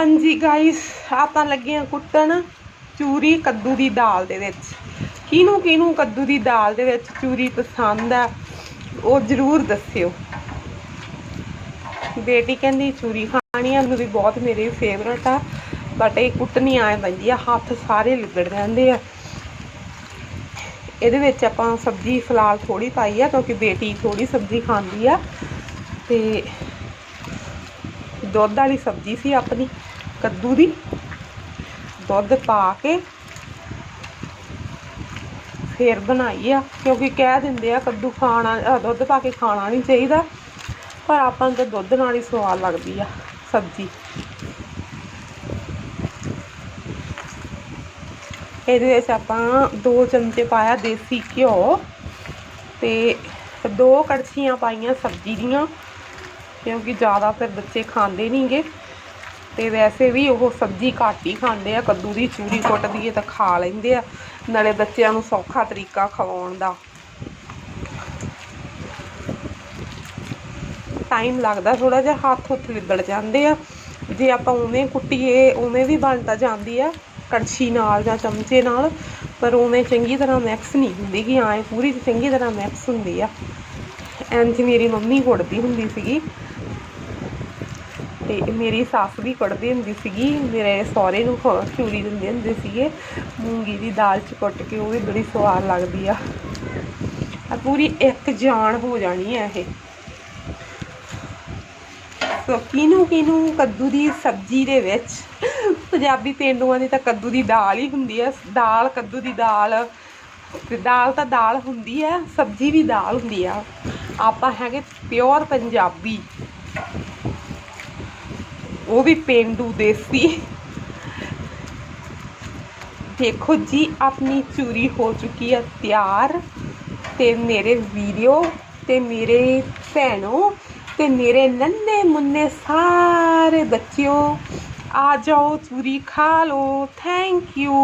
ਹਾਂਜੀ ਗਾਇਸ ਆਪਾਂ ਲੱਗੇ ਆ ਕੁੱਟਣ ਚੂਰੀ ਕੱਦੂ ਦੀ ਦਾਲ ਦੇ ਵਿੱਚ। ਕਿਹਨੂੰ ਕਿਹਨੂੰ ਕੱਦੂ ਦੀ ਦਾਲ ਦੇ ਵਿੱਚ ਚੂਰੀ ਪਸੰਦ ਆ, ਉਹ ਜ਼ਰੂਰ ਦੱਸਿਓ। ਬੇਟੀ ਕਹਿੰਦੀ ਚੂਰੀ ਖਾਣੀ ਆ ਮੈਨੂੰ ਵੀ ਬਹੁਤ ਮੇਰੀ ਫੇਵਰਟ ਆ ਬਟ ਇਹ ਕੁੱਟਣੀ ਆਏ ਪੈਂਦੀ ਆ, ਹੱਥ ਸਾਰੇ ਲਿਬੜ ਜਾਂਦੇ ਆ। ਇਹਦੇ ਵਿੱਚ ਆਪਾਂ ਸਬਜ਼ੀ ਫਿਲਹਾਲ ਥੋੜੀ ਪਾਈ ਆ, ਕਿਉਂਕਿ ਬੇਟੀ ਥੋੜੀ ਸਬਜ਼ੀ ਖਾਂਦੀ ਆ, ਤੇ ਦੁੱਧ ਵਾਲੀ ਸਬਜ਼ੀ ਸੀ ਆਪਣੀ। ਕੱਦੂ ਦੀ ਦੁੱਧ ਪਾ ਕੇ ਫੇਰ ਬਣਾਈ ਆ, ਕਿਉਂਕਿ ਕਹਿ ਦਿੰਦੇ ਆ ਕੱਦੂ ਖਾਣਾ ਦੁੱਧ ਪਾ ਕੇ ਖਾਣਾ ਨਹੀਂ ਚਾਹੀਦਾ, ਪਰ ਆਪਾਂ ਨੂੰ ਤਾਂ ਦੁੱਧ ਨਾਲ ਹੀ ਸਵਾਦ ਲੱਗਦੀ ਆ ਸਬਜ਼ੀ। ਇਹਦੇ ਵਿੱਚ ਆਪਾਂ ਦੋ ਚਮਚੇ ਪਾਇਆ ਦੇਸੀ ਘਿਓ ਤੇ ਦੋ ਕੜਛੀਆਂ ਪਾਈਆਂ ਸਬਜ਼ੀ ਦੀਆਂ, ਕਿਉਂਕਿ ਜ਼ਿਆਦਾ ਫਿਰ ਬੱਚੇ ਖਾਂਦੇ ਨਹੀਂਗੇ ਤੇ ਵੈਸੇ ਵੀ ਉਹ ਸਬਜ਼ੀ ਘੱਟ ਹੀ ਖਾਂਦੇ ਆ, ਕੱਦੂ ਦੀ ਚੂਰੀ ਕੁੱਟ ਦਈਏ ਤਾਂ ਖਾ ਲੈਂਦੇ ਆ, ਨਾਲੇ ਬੱਚਿਆਂ ਨੂੰ ਸੌਖਾ ਤਰੀਕਾ ਖਵਾਉਣ ਦਾ। ਟਾਈਮ ਲੱਗਦਾ ਥੋੜਾ ਜਿਹਾ, ਹੱਥ ਹੁੱਥ ਲਿਬੜ ਜਾਂਦੇ ਆ। ਜੇ ਆਪਾਂ ਉਵੇਂ ਕੁੱਟੀਏ, ਉਵੇਂ ਵੀ ਬਣ ਤਾਂ ਜਾਂਦੀ ਆ, ਕੜਛੀ ਨਾਲ ਜਾਂ ਚਮਚੇ ਨਾਲ, ਪਰ ਉਵੇਂ ਚੰਗੀ ਤਰ੍ਹਾਂ ਮਿਕਸ ਨਹੀਂ ਹੁੰਦੀ ਕਿ ਐਂ ਪੂਰੀ ਚੰਗੀ ਤਰ੍ਹਾਂ ਮਿਕਸ ਹੁੰਦੀ ਆ। ਇੰਝ ਮੇਰੀ ਮੰਮੀ ਕੁੱਟਦੀ ਹੁੰਦੀ ਸੀਗੀ। ਤੇ ਮੇਰੀ ਸੱਸ ਵੀ ਕੁੱਟਦੀ ਹੁੰਦੀ ਸੀਗੀ, ਮੇਰੇ ਸਹੁਰੇ ਨੂੰ ਖ- ਚੂਰੀ ਦਿੰਦੇ ਹੁੰਦੇ ਸੀਗੇ। ਮੂੰਗੀ ਦੀ ਦਾਲ ਚ ਕੁੱਟ ਕੇ ਉਹ ਵੀ ਬੜੀ ਸਵਾਦ ਲੱਗਦੀ ਆ। ਆ ਪੂਰੀ ਇੱਕ ਜਾਨ ਹੋ ਜਾਣੀ ਆ ਇਹ। ਸੋ ਕਿਨੂੰ ਕਿਨੂੰ ਕੱਦੂ ਦੀ ਸਬਜ਼ੀ ਦੇ ਵਿੱਚ, ਪੰਜਾਬੀ ਪੇਂਡੂਆਂ ਦੀ ਤਾਂ ਕੱਦੂ ਦੀ ਦਾਲ ਹੀ ਹੁੰਦੀ ਹੈ ਦਾਲ, ਕੱਦੂ ਦੀ ਦਾਲ, ਤੇ ਦਾਲ ਤਾਂ ਦਾਲ ਹੁੰਦੀ ਹੈ ਸਬਜ਼ੀ ਵੀ ਦਾਲ ਹੁੰਦੀ ਆ। ਆਪਾਂ ਹੈਗੇ ਪਿਓਰ ਪੰਜਾਬੀ। ਉਹ ਵੀ ਪੇਂਡੂ ਦੇਸੀ। ਦੇਖੋ ਜੀ, ਆਪਣੀ ਚੂਰੀ ਹੋ ਚੁੱਕੀ ਹੈ ਤਿਆਰ। ਤੇ ਮੇਰੇ ਵੀਡੀਓ ਤੇ ਮੇਰੇ ਭੈਣੋ, ਤੇ ਮੇਰੇ ਨੰਨੇ ਮੁੰਨੇ ਸਾਰੇ ਬੱਚਿਓ, ਆ ਜਾਓ ਚੂਰੀ ਖਾ ਲਓ। Thank you